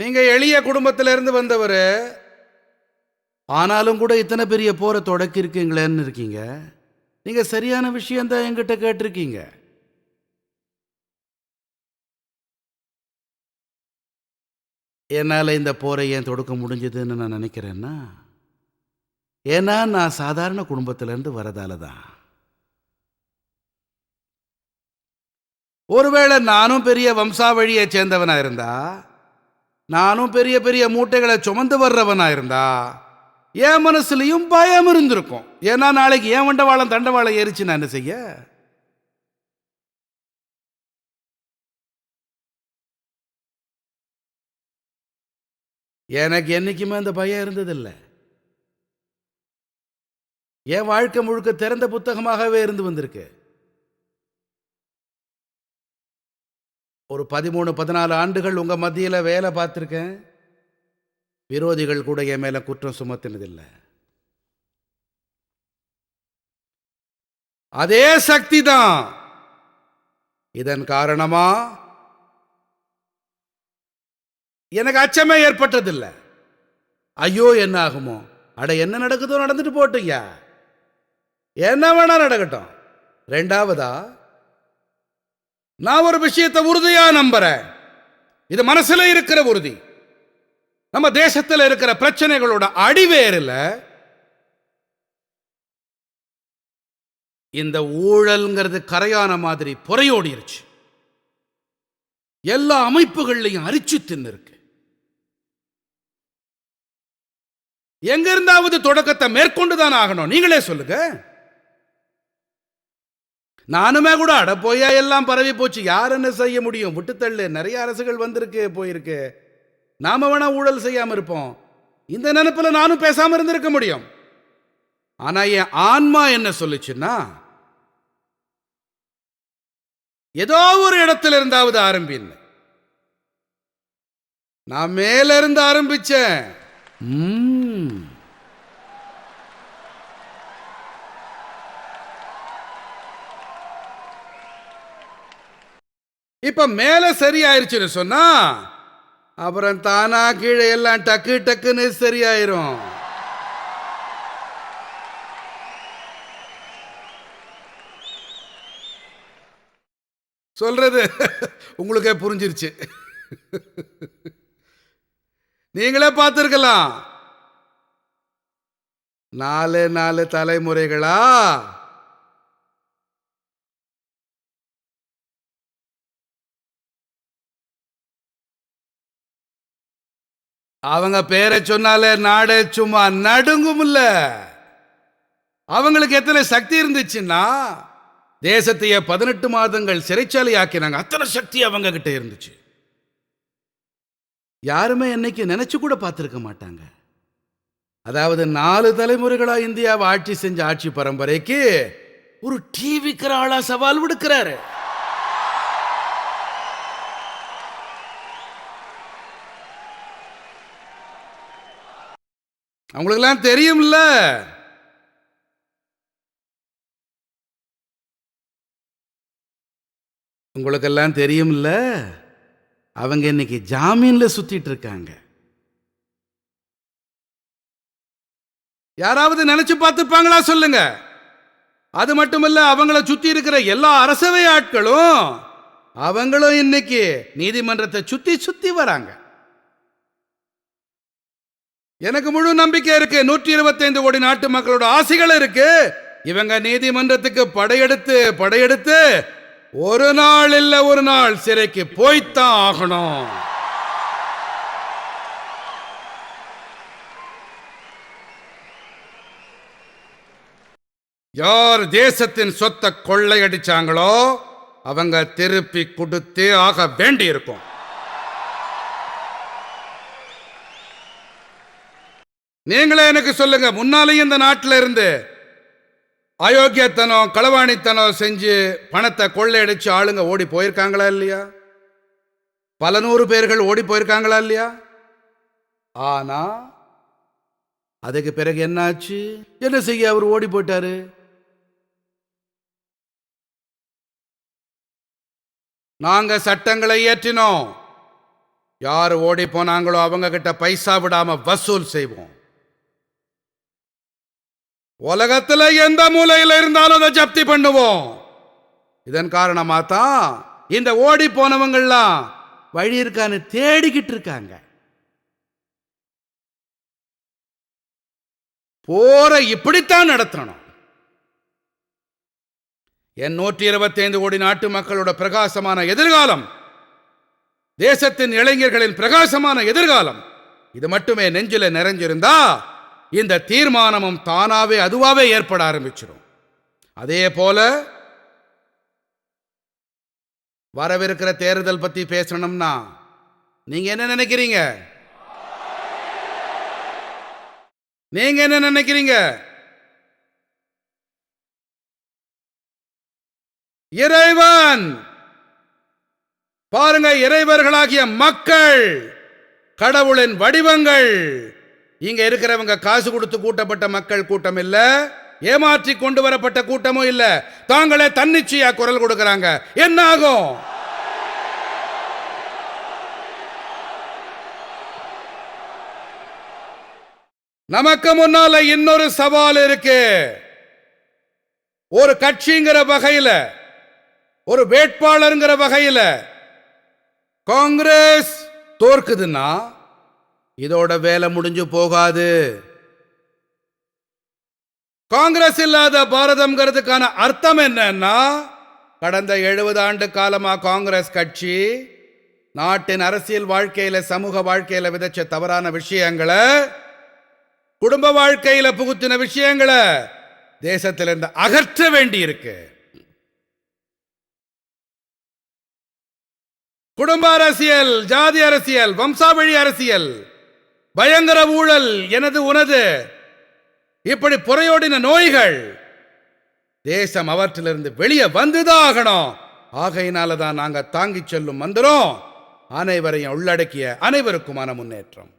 நீங்கள் எளிய குடும்பத்திலிருந்து வந்தவர். ஆனாலும் கூட இத்தனை பெரிய போரை தொடக்கிருக்கீங்களேன்னு இருக்கீங்க. நீங்கள் சரியான விஷயந்தான் எங்கிட்ட கேட்டிருக்கீங்க. என்னால் இந்த போரை ஏன் தொடுக்க முடிஞ்சதுன்னு நான் நினைக்கிறேன்னா ஏன்னா நான் சாதாரண குடும்பத்திலேருந்து வரதால தான் ஒருவேளை நானும் பெரிய வம்சாவழியை சேர்ந்தவனாக இருந்தால் நானும் பெரிய பெரிய மூட்டைகளை சுமந்து வர்றவனா இருந்தா என் மனசுலையும் பயம் இருந்திருக்கும். ஏன்னா நாளைக்கு ஏன் வண்டவாளம் தண்டவாளம் ஏறிச்சு நான் என்ன செய்ய? எனக்கு என்னைக்குமே அந்த பயம் இருந்ததில்லை. என் வாழ்க்கை முழுக்க திறந்த புத்தகமாகவே இருந்து வந்திருக்கு. ஒரு பதிமூணு பதினாலு ஆண்டுகள் உங்கள் மத்தியில் வேலை பார்த்துருக்கேன். விரோதிகள் கூட என் மேலே குற்றம் சுமத்தினதில்லை. அதே சக்தி தான். இதன் காரணமா? எனக்கு அச்சமே ஏற்பட்டதில்லை. ஐயோ என்ன ஆகுமோ? அட என்ன நடக்குதோ நடந்துட்டு போட்டுங்க. என்ன வேணா நடக்கட்டும். ரெண்டாவதா? நான் ஒரு விஷயத்தை உறுதியா நம்புறேன். இது மனசுல இருக்கிற உறுதி. நம்ம தேசத்தில் இருக்கிற பிரச்சனைகளோட அடிவேரில் இந்த ஊழல்ங்கிறது கரையான மாதிரி புறையோடிருச்சு எல்லா அமைப்புகள்லையும் அரிச்சு தின்னு இருக்கு எங்க இருந்தாவது தொடக்கத்தை மேற்கொண்டுதான் ஆகணும். நீங்களே சொல்லுங்க. நானுமே கூட அட போயா எல்லாம் பரவி போச்சு. யார் என்ன செய்ய முடியும்? விட்டுத்தள்ளு. நிறைய அரசுகள் வந்திருக்கு போயிருக்கு. நாம வேணா ஊழல் செய்யாம இருப்போம். இந்த நினைப்புல நானும் பேசாம இருந்திருக்க முடியும். ஆனா என் ஆன்மா என்ன சொல்லுச்சுன்னா ஏதோ ஒரு இடத்துல இருந்தாவது ஆரம்பின்னு நான் மேல இருந்து ஆரம்பிச்சேன் இப்ப மேல சரியாயிருச்சுன்னு சொன்னா அப்புறம் தானா கீழே எல்லாம் டக்கு டக்குன்னு சரியாயிரும். சொல்றது உங்களுக்கே புரிஞ்சிருச்சு. நீங்களே பார்த்துருக்கலாம். நாலு நாலு தலைமுறைகளா அவங்க பேரை சொன்னாலே நாடே சும்மா நடுங்கும்ல அவங்களுக்கு எத்தனை சக்தி இருந்துச்சுன்னா தேசத்தையே பதினெட்டு மாதங்கள் சிறைச்சாலை ஆக்கினாங்க அத்தனை சக்தி அவங்க கிட்ட இருந்துச்சு. யாருமே என்னைக்கு நினைச்சு கூட பார்த்துருக்க மாட்டாங்க. அதாவது நாலு தலைமுறைகளா இந்தியாவை ஆட்சி செஞ்ச ஆட்சி பரம்பரைக்கு ஒரு டிவிக்கிற ஆளா சவால் விடுக்கிறாரு. அவங்களுக்கெல்லாம் தெரியும்ல. உங்களுக்கெல்லாம் தெரியும்ல. அவங்க இன்னைக்கு ஜாமீன்ல சுத்திட்டு இருக்காங்க யாராவது நினைச்சு பார்த்துப்பாங்களா சொல்லுங்க. அது மட்டுமல்ல அவங்கள சுத்தி இருக்கிற எல்லா அரசவை ஆட்களும் அவங்களும் இன்னைக்கு நீதிமன்றத்தை சுத்தி சுத்தி வராங்க. எனக்கு முழு நம்பிக்கை இருக்கு. நூற்றி இருபத்தைந்து கோடி நாட்டு மக்களோட ஆசைகள் இருக்கு. இவங்க நீதிமன்றத்துக்கு படையெடுத்து படையெடுத்து ஒரு நாள் இல்ல ஒரு நாள் சிறைக்கு போய்த்தான் ஆகணும். யார் தேசத்தின் சொத்தை கொள்ளையடிச்சாங்களோ அவங்க திருப்பி கொடுத்தே ஆக வேண்டியிருக்கும். நீங்களே எனக்கு சொல்லுங்க முன்னாலேயும் இந்த நாட்டில் இருந்து அயோக்கியத்தனம் களவாணித்தனம் செஞ்சு பணத்தை கொள்ளையடிச்சு ஆளுங்க ஓடி போயிருக்காங்களா இல்லையா? பல நூறு பேர்கள் ஓடி போயிருக்காங்களா இல்லையா? ஆனா அதுக்கு பிறகு என்னாச்சு? என்ன செய்ய அவர் ஓடி போயிட்டாரு? நாங்க சட்டங்களை இயற்றினோம் யார் ஓடி போனாங்களோ அவங்க கிட்ட பைசா விடாம வசூல் செய்வோம். உலகத்துல எந்த மூலையில இருந்தாலும் அதை ஜப்தி பண்ணுவோம். இதன் காரணமா தான் இந்த ஓடி போனவங்கள்லாம் வழி இருக்கான்னு தேடிக்கிட்டு இருக்காங்க. போற இப்படித்தான் நடத்தணும். என் நூற்றி இருபத்தைந்து கோடி நாட்டு மக்களோட பிரகாசமான எதிர்காலம் தேசத்தின் இளைஞர்களின் பிரகாசமான எதிர்காலம் இது மட்டுமே நெஞ்சில நிறைஞ்சிருந்தா இந்த தீர்மானமும் தானாவே அதுவாகவே ஏற்பட ஆரம்பிச்சிடும் அதே போல வரவிருக்கிற தேர்தல் பத்தி பேசணும்னா நீங்க என்ன நினைக்கிறீங்க? நீங்க என்ன நினைக்கிறீங்க? இறைவன்! பாருங்க இறைவர்களாகிய மக்கள் கடவுளின் வடிவங்கள் இங்க இருக்கிறவங்க காசு கொடுத்து கூட்டப்பட்ட மக்கள் கூட்டம் இல்ல. ஏமாற்றி கொண்டு வரப்பட்ட கூட்டமும் இல்ல. தாங்களே தன்னிச்சையா குரல் கொடுக்கிறாங்க. என்ன ஆகும்? நமக்கு முன்னால இன்னொரு சவால் இருக்கு. ஒரு கட்சிங்கிற வகையில ஒரு வேட்பாளருங்கிற வகையில காங்கிரஸ் தோற்குதுன்னா இதோட வேலை முடிஞ்சு போகாது. காங்கிரஸ் இல்லாத பாரதம்ங்கிறதுக்கான அர்த்தம் என்னன்னா கடந்த எழுபது ஆண்டு காலமா காங்கிரஸ் கட்சி நாட்டின் அரசியல் வாழ்க்கையில சமூக வாழ்க்கையில விதைச்ச தவறான விஷயங்களை குடும்ப வாழ்க்கையில புகுத்தின விஷயங்களை தேசத்திலிருந்து அகற்ற வேண்டி இருக்கு குடும்ப அரசியல் ஜாதி அரசியல் வம்சாவழி அரசியல் பயங்கர ஊழல் எனது உனது. இப்படி புறையோடின நோய்கள். தேசம் அவற்றிலிருந்து வெளியே வந்துதான் ஆகணும். ஆகையினால தான் நாங்கள் தாங்கிச் செல்லும் மந்திரம். அனைவரையும் உள்ளடக்கிய அனைவருக்குமான முன்னேற்றம்.